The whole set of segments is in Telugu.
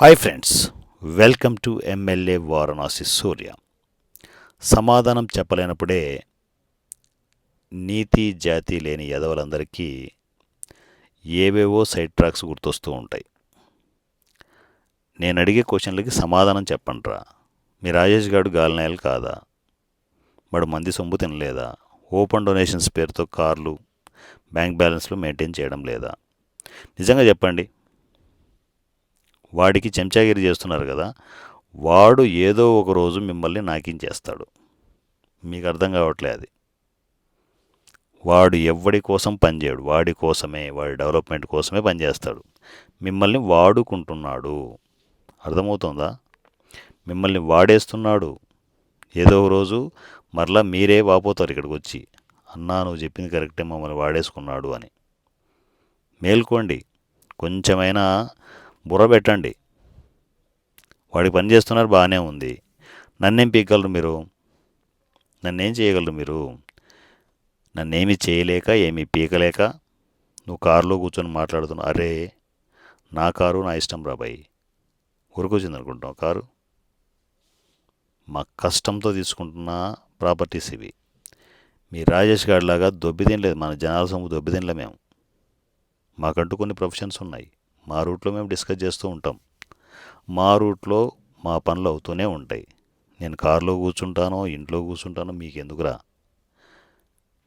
Hi friends welcome to MLA Varanasi Surya సమాధానం చెప్పలేనప్పుడే నీతి జాతి లేని యదవులందరికీ ఏవేవో సైడ్ ట్రాక్స్ గుర్తొస్తూ ఉంటాయి. నేను అడిగే క్వశ్చన్లకి సమాధానం చెప్పండిరా? మీ రాజేష్ గారు గాలినాయలు కాదా? వాడు మంది సొమ్ము తినలేదా? ఓపెన్ డొనేషన్స్ పేరుతో కార్లు బ్యాంక్ బ్యాలెన్స్లు మెయింటైన్ చేయడం లేదా? నిజంగా చెప్పండి వాడికి చెంచాగిరి చేస్తున్నారు కదా వాడు ఏదో ఒక రోజు మిమ్మల్ని నాకించేస్తాడు. మీకు అర్థం కావట్లే అది. వాడు ఎవడి కోసం పనిచేయడు వాడి కోసమే వాడి డెవలప్మెంట్ కోసమే పనిచేస్తాడు మిమ్మల్ని వాడుకుంటున్నాడు. అర్థమవుతుందా? మిమ్మల్ని వాడేస్తున్నాడు. ఏదో రోజు మరలా మీరే వాపోతారు ఇక్కడికి వచ్చి. అన్నా నువ్వు చెప్పింది కరెక్టే మమ్మల్ని వాడేసుకున్నాడు అని. మేల్కోండి. కొంచెమైనా బుర్ర పెట్టండి వాడికి పని చేస్తున్నారు బాగానే ఉంది. నన్నేం పీకగలరు మీరు? నన్నేం చేయగలరు మీరు? నన్నేమి చేయలేక ఏమీ పీకలేక నువ్వు కారులో కూర్చొని మాట్లాడుతున్నావు. అరే నా కారు నా ఇష్టం రాబాయి ఊరుకొచ్చింది అనుకుంటున్నావు కారు? మా కష్టంతో తీసుకుంటున్న ప్రాపర్టీస్ ఇవి. మీ రాజేష్ గారి లాగా మన జనాల సొమ్ము దొబ్బిదినలే మేము. మాకంటూ కొన్ని ప్రొఫెషన్స్ ఉన్నాయి. మా రూట్లో మేము డిస్కస్ చేస్తూ ఉంటాం. మా రూట్లో మా పనులు అవుతూనే ఉంటాయి. నేను కారులో కూర్చుంటానో ఇంట్లో కూర్చుంటానో మీకు ఎందుకురా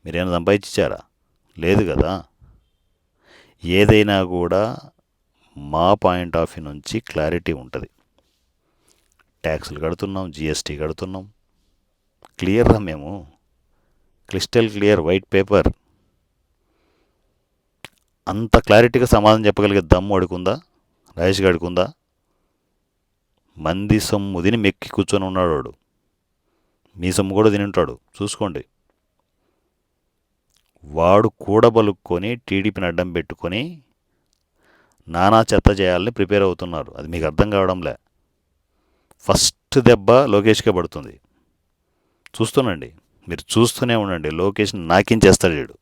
మీరేమైనా సంపాదించారా? లేదు కదా. ఏదైనా కూడా మా పాయింట్ ఆఫ్ వ్యూ నుంచి క్లారిటీ ఉంటుంది. ట్యాక్సులు కడుతున్నాం జిఎస్టీ కడుతున్నాం. క్లియర్రా మేము? Crystal clear white paper. అంత క్లారిటీగా సమాధానం చెప్పగలిగే దమ్ము అడుకుందా రాజేష్ గారికి ఉందా? మంది సొమ్ము తిని మెక్కి కూర్చొని ఉన్నాడు వాడు. మీ సొమ్ము కూడా తిని ఉంటాడు చూసుకోండి. వాడు కూడబలుక్కొని టీడీపీని అడ్డం పెట్టుకొని నానా చెత్త చేయాలని ప్రిపేర్ అవుతున్నారు. అది మీకు అర్థం కావడంలే. ఫస్ట్ దెబ్బ లోకేష్కే పడుతుంది. చూస్తునండి. మీరు చూస్తూనే ఉండండి. లోకేష్ నాకించేస్తాడు వీడు?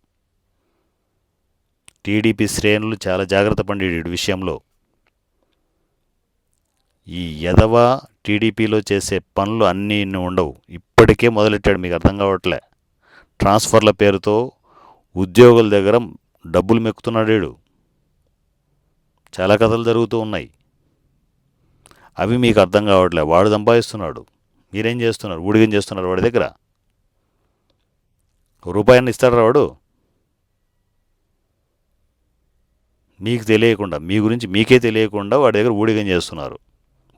టీడీపీ శ్రేణులు చాలా జాగ్రత్త పండి విషయంలో. ఈ యదవ టీడీపీలో చేసే పనులు అన్నీ ఇన్ని ఉండవు. ఇప్పటికే మొదలెట్టాడు మీకు అర్థం కావట్లే. ట్రాన్స్ఫర్ల పేరుతో ఉద్యోగుల దగ్గర డబ్బులు మెక్కుతున్నాడు చాలా కథలు జరుగుతూ ఉన్నాయి. అవి మీకు అర్థం కావట్లే. వాడు సంపాదిస్తున్నాడు. మీరేం చేస్తున్నారు? ఊడిగం చేస్తున్నారు వాడి దగ్గర. రూపాయన్ని ఇస్తాడు వాడు? మీకు తెలియకుండా మీ గురించి మీకే తెలియకుండా వాడి దగ్గర ఊడిగం చేస్తున్నారు.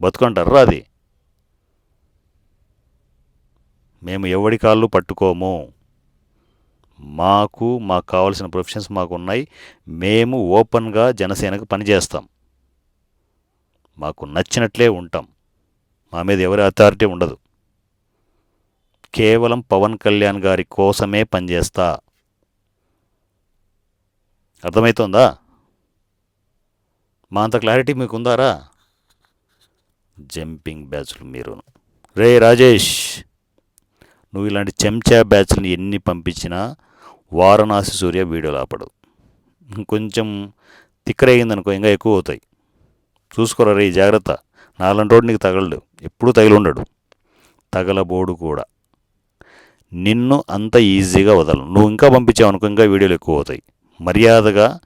బతుకంటారు అది? మేము ఎవడి కాళ్ళు పట్టుకోము. మాకు మాకు కావాల్సిన ప్రొఫెషన్స్ మాకు ఉన్నాయి మేము ఓపెన్గా జనసేనకు పనిచేస్తాం మాకు నచ్చినట్లే ఉంటాం. మా మీద ఎవరి అథారిటీ ఉండదు. కేవలం పవన్ కళ్యాణ్ గారి కోసమే పనిచేస్తా. అర్థమవుతోందా మా అంత క్లారిటీ మీకు ఉందారా జంపింగ్ బ్యాచ్లు మీరు రే రాజేష్ నువ్వు ఇలాంటి చెంచా బ్యాచ్లు ఎన్ని పంపించినా వారణాసి సూర్య వీడియోలు ఆపడు. ఇంకొంచెం తిక్కరేగిందనుకో ఇంకా ఎక్కువ అవుతాయి. చూసుకోరా రే జాగ్రత్త. నాలుగు రోడ్డు నీకు తగలడు. ఎప్పుడూ తగిలి ఉండడు. తగలబోడు కూడా. నిన్ను అంత ఈజీగా వదలను. నువ్వు ఇంకా పంపించావు అనుకో ఇంకా వీడియోలు ఎక్కువ అవుతాయి. మర్యాదగా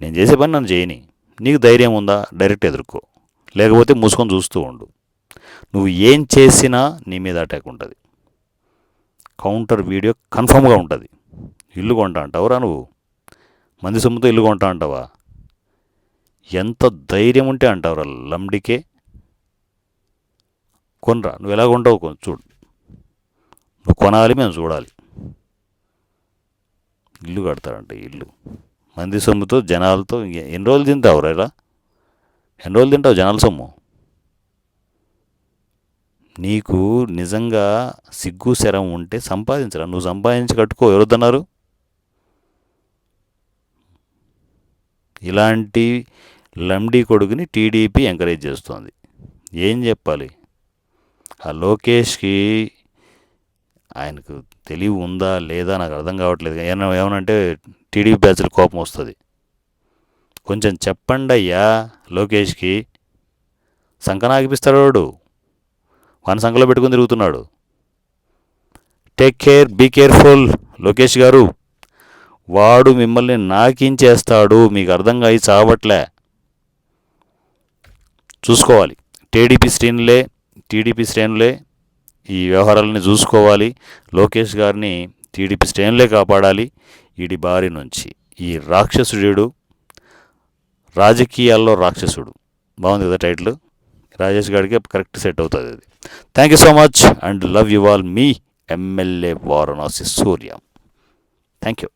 నేను చేసే పని నన్ను చేయని. నీకు ధైర్యం ఉందా? డైరెక్ట్ ఎదుర్కో. లేకపోతే మూసుకొని చూస్తూ ఉండు. నువ్వు ఏం చేసినా నీ మీద అటాక్ ఉంటుంది. కౌంటర్ వీడియో కన్ఫర్మ్గా ఉంటుంది. ఇల్లు కొంటా అంటావురా నువ్వు? మంది సొమ్ముతో ఇల్లు కొంటా అంటావా? ఎంత ధైర్యం ఉంటే అంటావురా లంబడికే. కొనరా నువ్వు ఎలా కొంటావు చూడు. నువ్వు కొనాలి మేము చూడాలి. ఇల్లు కడతారంటే ఇల్లు. మంది సొమ్ముతో జనాలతో ఎన్ని రోజులు తింటావు ఇలా? ఎన్ని రోజులు తింటావు జనాల సొమ్ము? నీకు నిజంగా సిగ్గు శరం ఉంటే సంపాదించరా. నువ్వు సంపాదించి కట్టుకో ఎవరొద్దన్నారు? ఇలాంటి లండి కొడుకుని టీడీపీ ఎంకరేజ్ చేస్తోంది. ఏం చెప్పాలి? ఆ లోకేష్కి ఆయనకు తెలివి ఉందా లేదా? నాకు అర్థం కావట్లేదు. ఏమన్నా ఏమనంటే టీడీపీ బ్యాచ్లు కోపం వస్తుంది. కొంచెం చెప్పండి అయ్యా లోకేష్కి. సంకన ఆగిపిస్తాడు వాడు. వాని సంఖలో పెట్టుకుని తిరుగుతున్నాడు. Take care be careful Lokesh garu. వాడు మిమ్మల్ని నాకించేస్తాడు మీకు అర్థంగా అయి చావట్లే. చూసుకోవాలి. టీడీపీ శ్రేణులే టీడీపీ శ్రేణులే ఈ వ్యవహారాలని చూసుకోవాలి. లోకేష్ గారిని టీడీపీ శ్రేణులే కాపాడాలి ఈడి బారి నుంచి. ఈ రాక్షసుడు రాజకీయాల్లో రాక్షసుడు. బాగుంది కదా టైటిల్? రాజేష్ గారికి కరెక్ట్ సెట్ అవుతుంది అది. Thank you so much and love you all me MLA Varanasi Surya. Thank you.